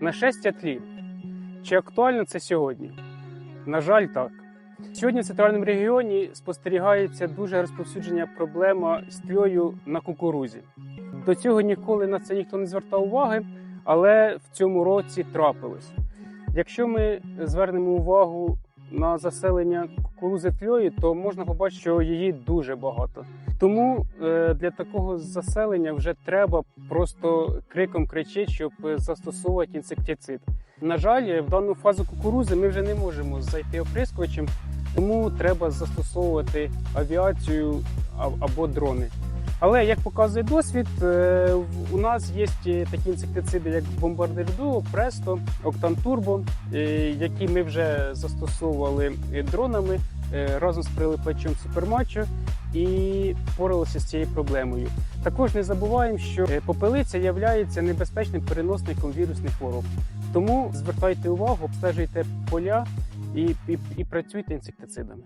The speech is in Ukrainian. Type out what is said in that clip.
Нашестя тлі. Чи актуально це сьогодні? На жаль, так. Сьогодні в центральному регіоні спостерігається дуже розповсюдження проблема з тльою на кукурузі. До цього ніколи на це ніхто не звертав уваги, але в цьому році трапилось. Якщо ми звернемо увагу на заселення кукурузи тльою, то можна побачити, що її дуже багато. Тому е, для такого заселення вже треба просто криком кричати, щоб е, застосовувати інсектицид. На жаль, в дану фазу кукурузи ми вже не можемо зайти оприскувачем, тому треба застосовувати авіацію або дрони. Але як показує досвід, е, у нас є е, такі інсектициди, як бомбардир Дуо, Престо, Октан Турбо, е, які ми вже застосовували дронами разом з прилипачем супермачо і впоралися з цією проблемою. Також не забуваємо, що попелиця є небезпечним переносником вірусних хвороб. Тому звертайте увагу, обстежуйте поля і, і, і працюйте інсектицидами.